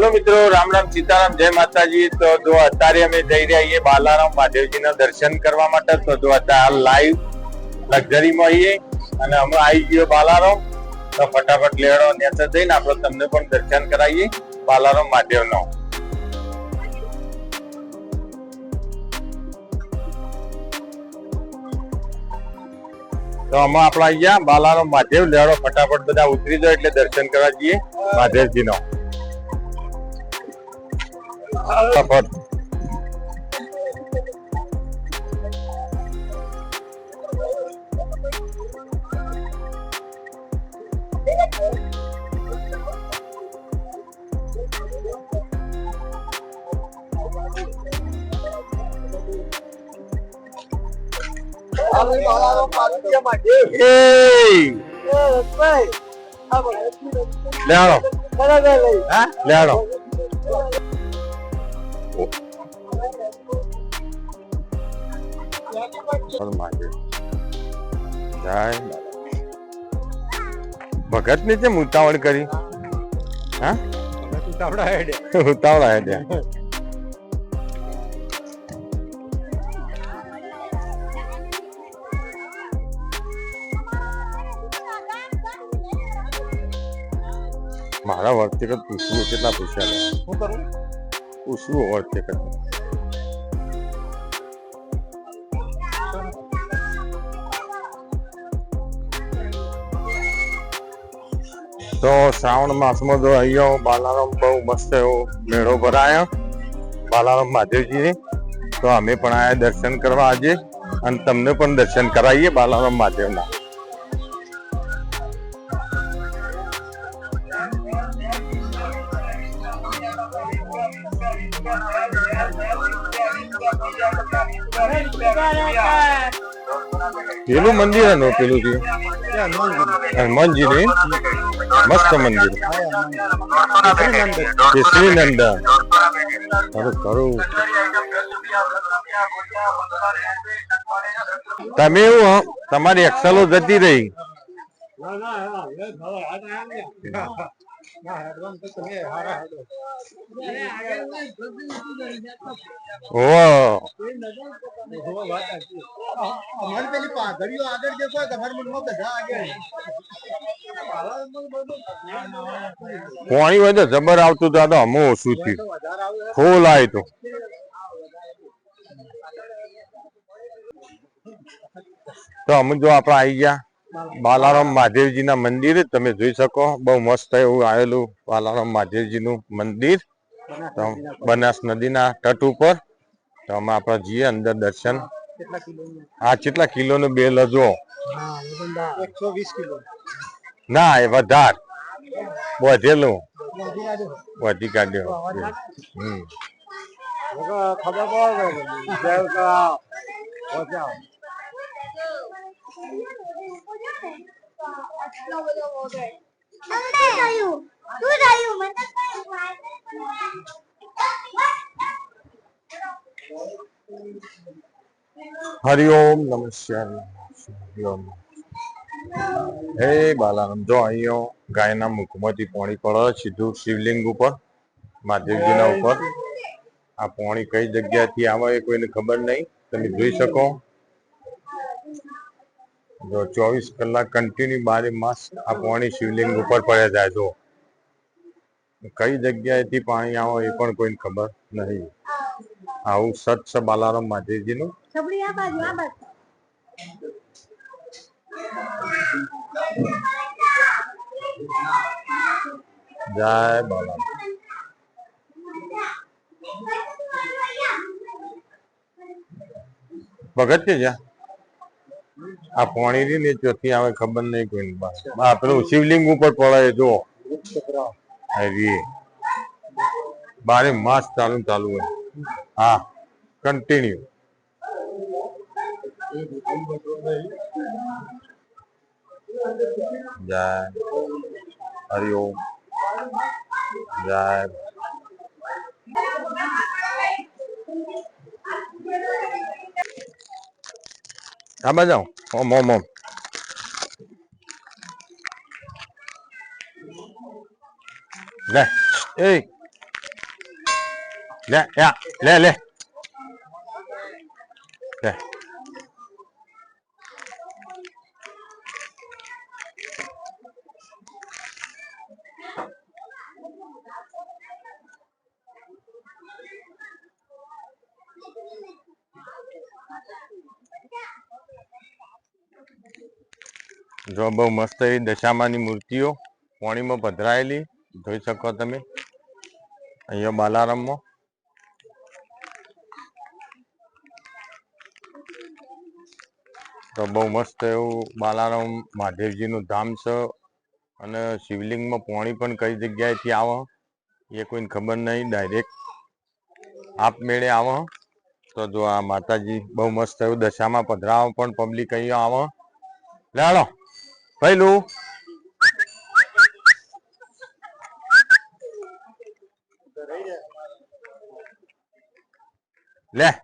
હાલો મિત્રો, રામ રામ સીતારામ, જય માતાજી. તો જો અત્યારે અમે જઈ રહ્યા છીએ બાલારામ મહાદેવજીના દર્શન કરવા માટે, તો જો અત્યારે લાઈવ લક્ઝરીમાં આવીએ અને અમે આવી ગયો બાલારામ. તો ફટાફટ લેડો નેચર જઈને આપણે તમને પણ દર્શન કરાવીએ બાલારામ મહાદેવનો. તો આમાં આપણા અહીંયા બાલારામ મહાદેવ લેડો ફટાફટ બધા ઉતરી જાય એટલે દર્શન કરવા જઈએ મહાદેવજીનો. ફટાફટ એ લેડો હા લેડો ભગત ને કેમ ઉતાવળ કરી? હા? ઉતાવળા મારા વર્તિકત પૂછવું કેટલા પૂછ્યા ને પૂછવું વર્તે તો શ્રાવણ માસમાં તો અહીંયા બાલારામ બહુ મસ્ત એવો મેળો ભરાયો. બાલારામ મહાદેવજી તો અમે પણ આયા દર્શન કરવા આજે અને તમને પણ દર્શન કરાવીએ બાલારામ મહાદેવના. પેલું મંદિર પેલું છે હનુમાનજી ની મસ્ત મંદિર શ્રીનંદ ખરું ખરું તમે એવું તમારી એક્સલો જતી રહી પાણી હોય. તો જબર આવતું હતું આ તો હમું ઓછું થયું. ફૂલ આવ્યું તું. તો અમે જો આપણે આવી ગયા. બાલારામ. મહાદેવજીના મંદિર તમે જોઈ શકો બહુ મસ્ત એવું આવેલું બાલારામ મહાદેવજીનું મંદિર. બનાસ નદીના તટ ઉપર. તો અમે આપણે જઈએ અંદર દર્શન. કેટલા કિલો આ કેટલા કિલોનું બેલ હજો એકસો વીસ કિલો. ના એ વધાર. વધેલું. વધી કાઢ્યો. હમ. ખબર પડે. પહોંચાવ આટલો બધો વગર તમને થયું શું થયું મને હરિઓમ નમસ્કાર હરિઓમ હે બાલારામ, જો અહીંયો ગાયના મુખમાંથી પાણી પડે, સીધું શિવલિંગ ઉપર, મહાદેવજીના ઉપર. આ પાણી કઈ જગ્યાથી આવે કોઈને ખબર નહીં. તમે જોઈ શકો. જો ચોવીસ કલાક કન્ટિન્યુ બારે માસ આ પાણી શિવલિંગ ઉપર પડ્યા જાય જો. કઈ જગ્યાએથી પાણી આવે એ પણ કોઈને ખબર નહીં. આવું સત છે બાલારામ માધેજીનું જય બાલારામ ભગત છે જ્યાં? આ પાણી રહી ને ચોથી આવે ખબર નહીં કોઈ હા પેલું શિવલિંગ ઉપર પડાય જો. હરી બારે માસ ચાલુ ચાલુ હોય. હા કન્ટિન્યુ જય. હરિઓમ જય. આ બાજુ આવો. ઓમ ઓમ ઓમ લે એ લે યા લે લે લે જો બહુ મસ્ત એવી દશામાની મૂર્તિઓ પોણીમાં પધરાયેલી, જોઈ શકો તમે. અહીંયા બાલારામમાં તો બહુ મસ્ત એવું બાલારામ મહાદેવજીનું ધામ છે. અને શિવલિંગમાં પોણી પણ કઈ જગ્યાએથી આવે. એ કોઈને ખબર નહીં, ડાયરેક્ટ આપમેળે આવે. તો જો આ માતાજી બહુ મસ્ત એવું દશામાં પધરાવ પણ પબ્લિક અહીંયા આવે. લે હાલો. પહેલું લે આ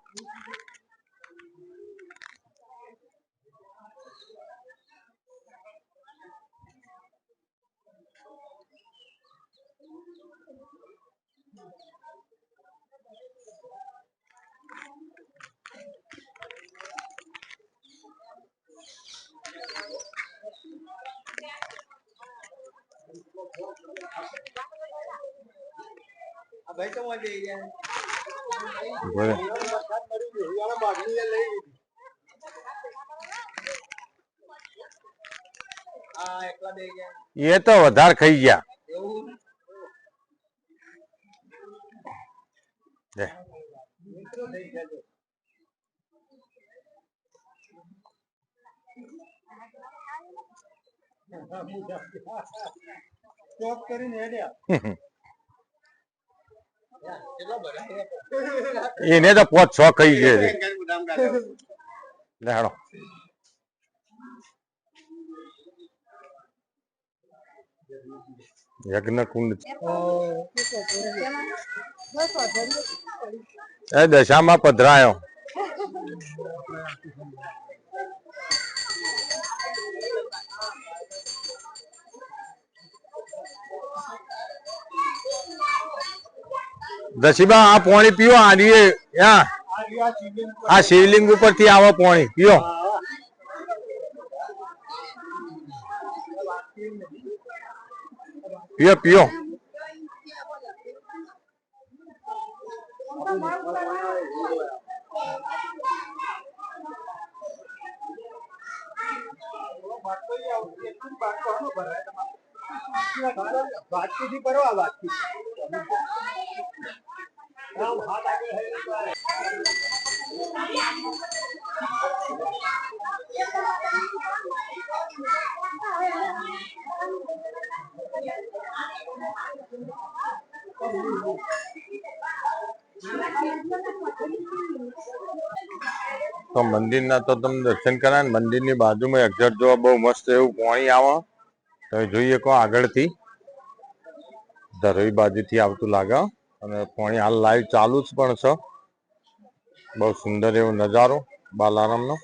ભાઈ તો વાંચે બોલે. આ એકલા બે ગયા એ તો વધારે ખાઈ ગયા. સ્ટોપ કરીને હેડ્યા એને તો પોત છ ખાઈ છે. હાલો યજ્ઞ કુંડ એ દશામાં પધરાયો. દશીબા આ પાણી પીઓ આડીએ હા. આ શિવલિંગ ઉપરથી આવો પાણી, પીઓ. પીઓ પીઓ. વાતચીત કરો આ વાતચીત આમ હાથ આગળ હેડે તો મંદિર ના તો તમે દર્શન કરાય ને, મંદિરની બાજુમાં એક્ઝેક્ટ જોવા બહુ મસ્ત એવું પાણી આવે. તમે જોઈએ કો આગળથી. ધરોઈ બાજુથી આવતું લાગે અને પાણી હાલ લાઈવ ચાલુ જ પણ છે. બહુ સુંદર એવો નજારો બાલારામનો.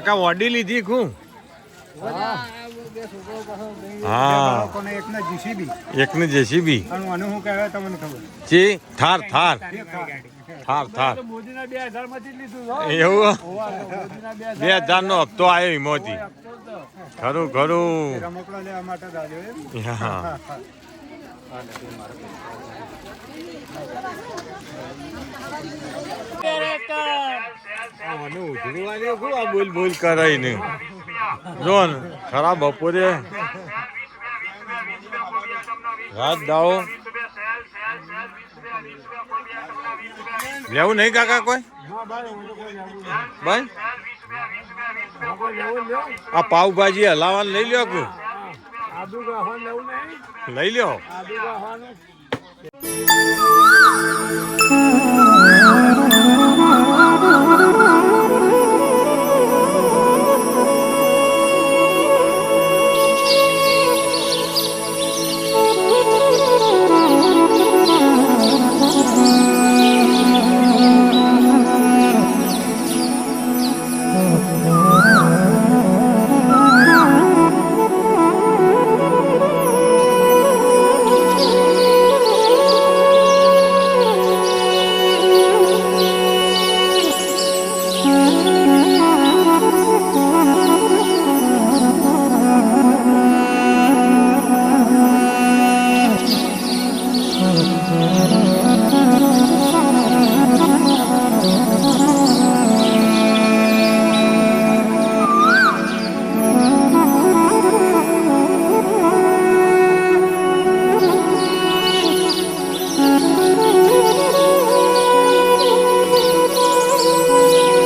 કાકા ઓડી લીધી ખું હા. એકને જેસીબી. જે એવું? બે હજાર હપ્તો આવ્યો એમાંથી ખરું ખરું. હા. આનું ઉધડું આવ્યું ખું આ બોલ બોલ કરાય ને જો ખરા બપોરે રાત દાવો લેવું નહીં. કાકા કોઈ ભાઈ આ પાવભાજી હલાવાનું લઈ લ્યો. કે લઈ લ્યો